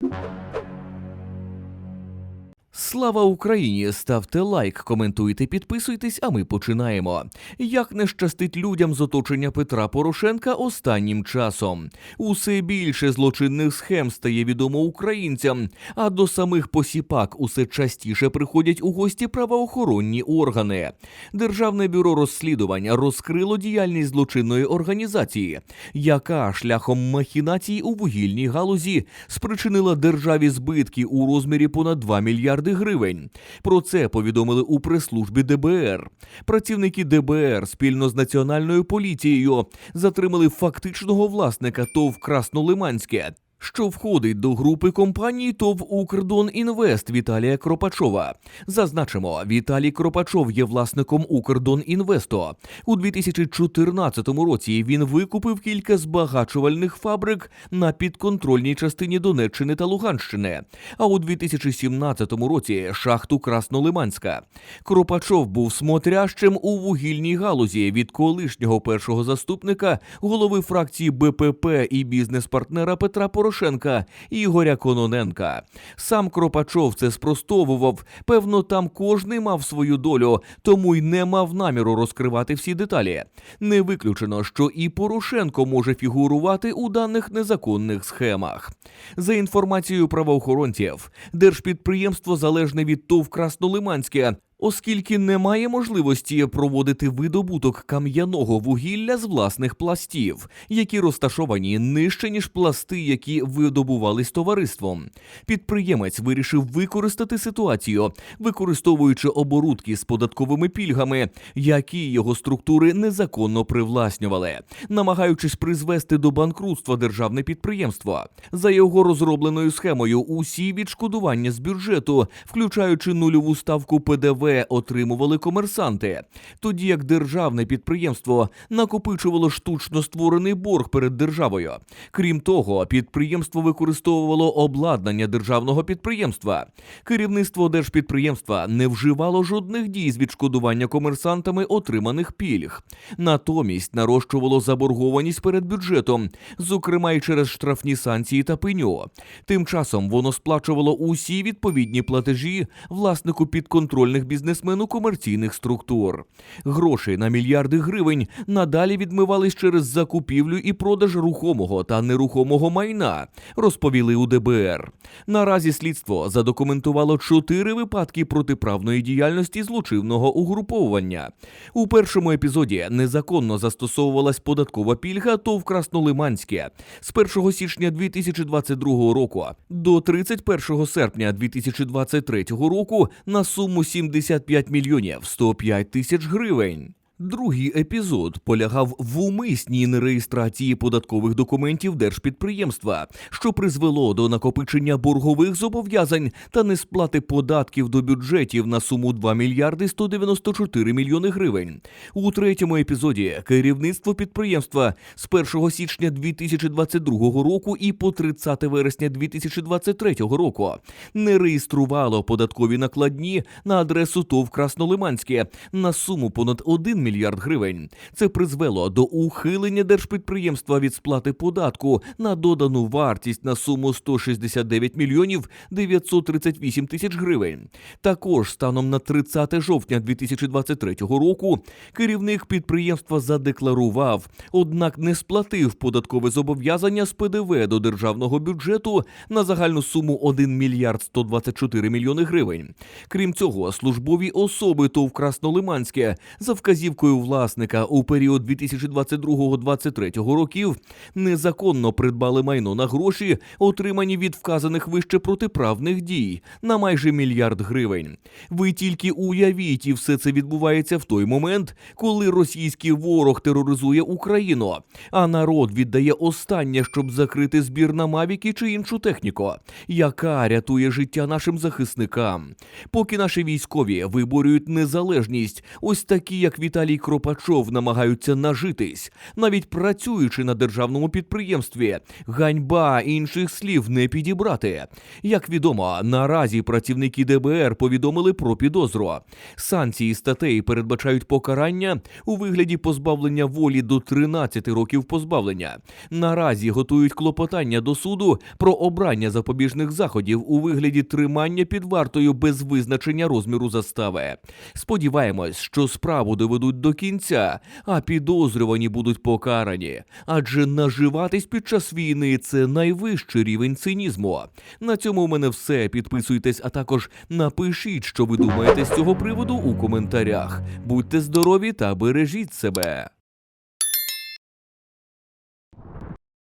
you Слава Україні! Ставте лайк, коментуйте, підписуйтесь, а ми починаємо. Як не щастить людям з оточення Петра Порошенка останнім часом? Усе більше злочинних схем стає відомо українцям, а до самих посіпак усе частіше приходять у гості правоохоронні органи. Державне бюро розслідування розкрило діяльність злочинної організації, яка шляхом махінацій у вугільній галузі спричинила державі збитки у розмірі понад 2 мільярди гривень. Про це повідомили у прес-службі ДБР. Працівники ДБР спільно з національною поліцією затримали фактичного власника ТОВ Краснолиманське. Що входить до групи компаній ТОВ Укрдонінвест Віталія Кропачова. Зазначимо, Віталій Кропачов є власником Укрдонінвесту. У 2014 році він викупив кілька збагачувальних фабрик на підконтрольній частині Донеччини та Луганщини. А у 2017 році шахту Краснолиманська. Кропачов був смотрящим у вугільній галузі від колишнього першого заступника голови фракції БПП і бізнес-партнера Петра Порошенка Ігоря Кононенка. Сам Кропачов це спростовував. Певно, там кожний мав свою долю, тому й не мав наміру розкривати всі деталі. Не виключено, що і Порошенко може фігурувати у даних незаконних схемах. За інформацією правоохоронців, держпідприємство залежне від ТОВ Краснолиманське. Оскільки немає можливості проводити видобуток кам'яного вугілля з власних пластів, які розташовані нижче ніж пласти, які видобувались товариством. Підприємець вирішив використати ситуацію, використовуючи оборудки з податковими пільгами, які його структури незаконно привласнювали, намагаючись призвести до банкрутства державне підприємство. За його розробленою схемою, усі відшкодування з бюджету, включаючи нульову ставку ПДВ, отримували комерсанти, тоді як державне підприємство накопичувало штучно створений борг перед державою. Крім того, підприємство використовувало обладнання державного підприємства. Керівництво держпідприємства не вживало жодних дій з відшкодування комерсантами отриманих пільг. Натомість нарощувало заборгованість перед бюджетом, зокрема й через штрафні санкції та пеню. Тим часом воно сплачувало усі відповідні платежі власнику підконтрольних бізнесмену комерційних структур. Гроші на мільярди гривень надалі відмивались через закупівлю і продаж рухомого та нерухомого майна, розповіли у ДБР. Наразі слідство задокументувало чотири випадки протиправної діяльності злочинного угруповування. У першому епізоді незаконно застосовувалась податкова пільга ТОВ Краснолиманське з 1 січня 2022 року до 31 серпня 2023 року на суму 75 мільйонів 105 тисяч гривень. Другий епізод полягав в умисній нереєстрації податкових документів держпідприємства, що призвело до накопичення боргових зобов'язань та несплати податків до бюджетів на суму 2 мільярди 194 мільйони гривень. У третьому епізоді керівництво підприємства з 1 січня 2022 року і по 30 вересня 2023 року не реєструвало податкові накладні на адресу ТОВ Краснолиманське на суму понад 1 мільярд гривень. Це призвело до ухилення держпідприємства від сплати податку на додану вартість на суму 169 мільйонів 938 тисяч гривень. Також станом на 30 жовтня 2023 року керівник підприємства задекларував, однак не сплатив податкове зобов'язання з ПДВ до державного бюджету на загальну суму 1 мільярд 124 мільйони гривень. Крім цього, службові особи ТОВ Краснолиманське за вказівкою власника у період 2022-2023 років незаконно придбали майно на гроші, отримані від вказаних вище протиправних дій на майже мільярд гривень. Ви тільки уявіть, і все це відбувається в той момент, коли російський ворог тероризує Україну, а народ віддає останнє, щоб закрити збір на мавіки чи іншу техніку, яка рятує життя нашим захисникам. Поки наші військові виборюють незалежність, ось такі, як Віталій Віталій Кропачов намагаються нажитись, навіть працюючи на державному підприємстві. Ганьба інших слів не підібрати. Як відомо, наразі працівники ДБР повідомили про підозру. Санкції статей передбачають покарання у вигляді позбавлення волі до 13 років позбавлення. Наразі готують клопотання до суду про обрання запобіжних заходів у вигляді тримання під вартою без визначення розміру застави. Сподіваємось, що справу доведуть до кінця, а підозрювані будуть покарані. Адже наживатись під час війни це найвищий рівень цинізму. На цьому у мене все. Підписуйтесь, а також напишіть, що ви думаєте з цього приводу у коментарях. Будьте здорові та бережіть себе.